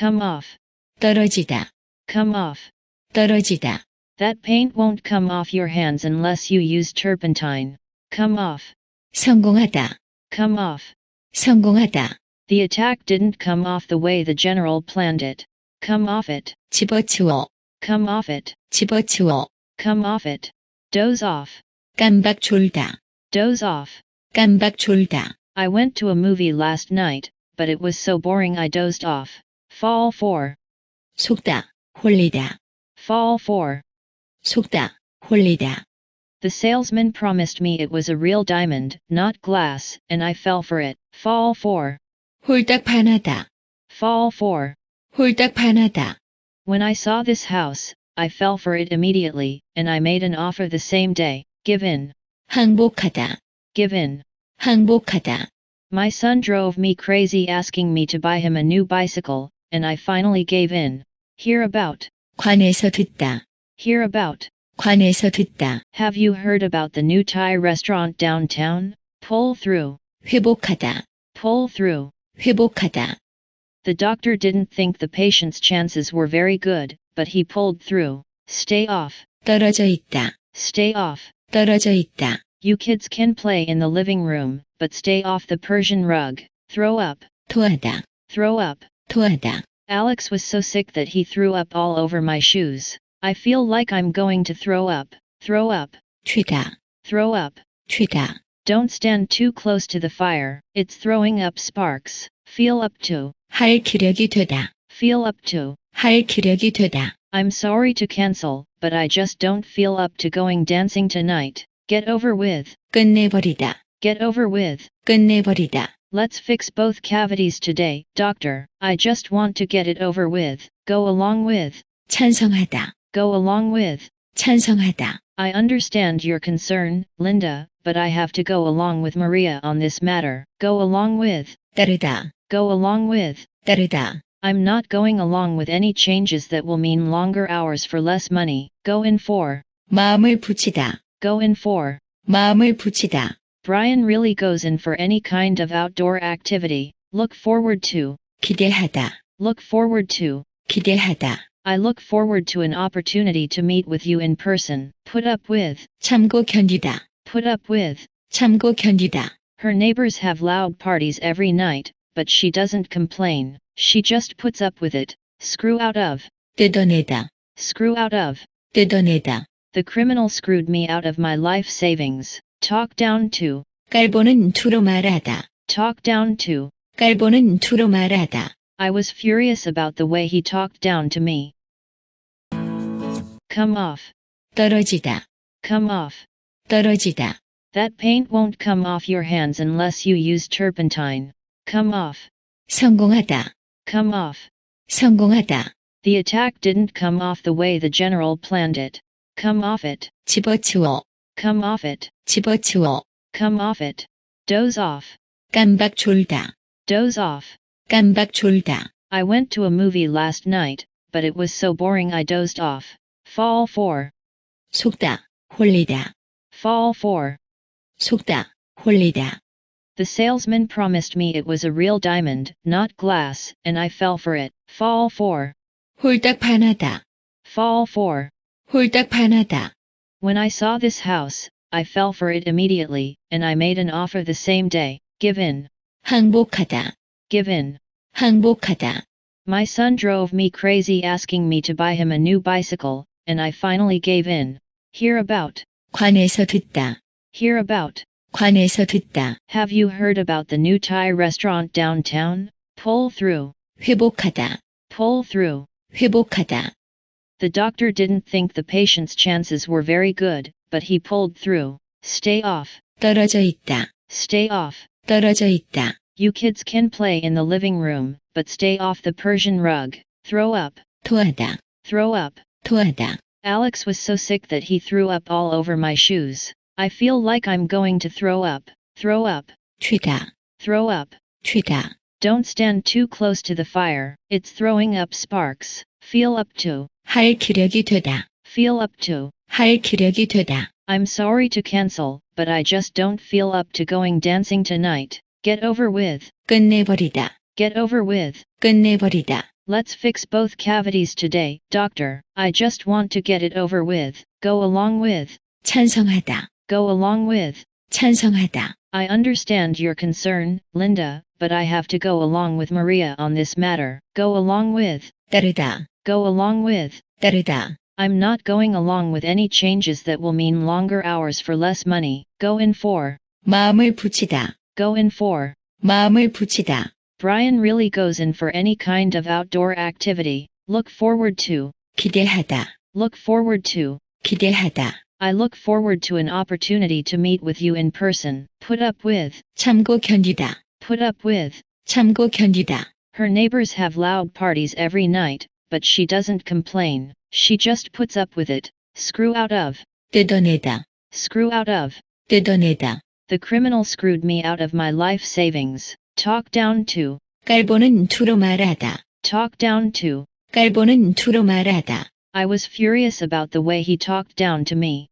Come off. 떨어지다, Come off. 떨어지다, That paint won't come off your hands unless you use turpentine. Come off. 성공하다, Come off. 성공하다, The attack didn't come off the way the general planned it. Come off it. 집어치워, Come off it. 집어치워, Come off it. Doze off. 깜박 졸다, Doze off. 깜박 졸다, I went to a movie last night, but it was so boring I dozed off. Fall 4. 속다, 홀리다, Fall 4. 속다, 홀리다, The salesman promised me it was a real diamond, not glass, and I fell for it. Fall 4. 홀딱 반하다, Fall 4. 홀딱 반하다, When I saw this house, I fell for it immediately, and I made an offer the same day. Give in. 항복하다, Give in. 항복하다, My son drove me crazy asking me to buy him a new bicycle, and I finally gave in. Hear about. 관에서 듣다, Hear about. 관에서 듣다, Have you heard about the new Thai restaurant downtown? Pull through. 회복하다, Pull through. 회복하다, The doctor didn't think the patient's chances were very good, but he pulled through. Stay off. 떨어져 있다, Stay off. 떨어져 있다, You kids can play in the living room, but stay off the Persian rug. Throw up. 토하다, Throw up. 토하다, Alex was so sick that he threw up all over my shoes. I feel like I'm going to throw up. Throw up. 튀다, Throw up. 튀다, Don't stand too close to the fire, it's throwing up sparks. Feel up to. 할 기력이 되다, Feel up to. 할 기력이 되다, I'm sorry to cancel, but I just don't feel up to going dancing tonight. Get over with. 끝내버리다, Get over with. 끝내버리다, Let's fix both cavities today, doctor. I just want to get it over with. Go along with. 찬성하다, Go along with. 찬성하다, I understand your concern, Linda, but I have to go along with Maria on this matter. Go along with. 따르다, Go along with. 따르다, I'm not going along with any changes that will mean longer hours for less money. Go in for. 마음을 붙이다, Go in for. 마음을 붙이다, Brian really goes in for any kind of outdoor activity. Look forward to. 기대하다, Look forward to. 기대하다, I look forward to an opportunity to meet with you in person. Put up with. 참고 견디다, Put up with. 참고 견디다, Her neighbors have loud parties every night, but she doesn't complain. She just puts up with it. Screw out of. 뜯어내다, Screw out of. 뜯어내다, The criminal screwed me out of my life savings. Talk down to. 깔보는 투로 말하다, Talk down to. 깔보는 투로 말하다, I was furious about the way he talked down to me. Come off. 떨어지다, Come off. 떨어지다, That paint won't come off your hands unless you use turpentine. Come off. 성공하다, Come off. 성공하다, The attack didn't come off the way the general planned it. Come off it. 집어치워, Come off it. 집어치워, Come off it. Doze off. 깜박 졸다, Doze off. 깜박 졸다, I went to a movie last night, but it was so boring I dozed off. Fall 4. 속다, 홀리다, Fall 4. 속다, 홀리다, The salesman promised me it was a real diamond, not glass, and I fell for it. Fall 4. 홀딱 반하다, Fall 4. 홀딱 반하다, When I saw this house, I fell for it immediately, and I made an offer the same day. Give in. 항복하다, Give in. 항복하다, My son drove me crazy asking me to buy him a new bicycle, and I finally gave in. Hear about. 관에서 듣다, Hear about. 관에서 듣다, Have you heard about the new Thai restaurant downtown? Pull through. 회복하다, Pull through. 회복하다, The doctor didn't think the patient's chances were very good, but he pulled through. Stay off. 떨어져 있다, Stay off. 떨어져 있다, You kids can play in the living room, but stay off the Persian rug. Throw up. 토하다, Throw up. 토하다, Alex was so sick that he threw up all over my shoes. I feel like I'm going to throw up. Throw up. 튀다, Throw up. 튀다, Don't stand too close to the fire, it's throwing up sparks. Feel up to. 할 기력이 되다, Feel up to. 할 기력이 되다, I'm sorry to cancel, but I just don't feel up to going dancing tonight. Get over with. 끝내버리다, Get over with. 끝내버리다, Let's fix both cavities today, doctor. I just want to get it over with. Go along with. 찬성하다, Go along with. 찬성하다, I understand your concern, Linda, but I have to go along with Maria on this matter. Go along with. 따르다, Go along with. 따르다, I'm not going along with any changes that will mean longer hours for less money. Go in for. 마음을 붙이다, Go in for. 마음을 붙이다, Brian really goes in for any kind of outdoor activity. Look forward to. 기대하다, Look forward to. 기대하다, I look forward to an opportunity to meet with you in person. Put up with. 참고 견디다, Put up with. 참고 견디다, Her neighbors have loud parties every night, but she doesn't complain. She just puts up with it. Screw out of. 뜯어내다, Screw out of. 뜯어내다, The criminal screwed me out of my life savings. Talk down to. 깔보는 투로 말하다, Talk down to. 깔보는 투로 말하다. I was furious about the way he talked down to me.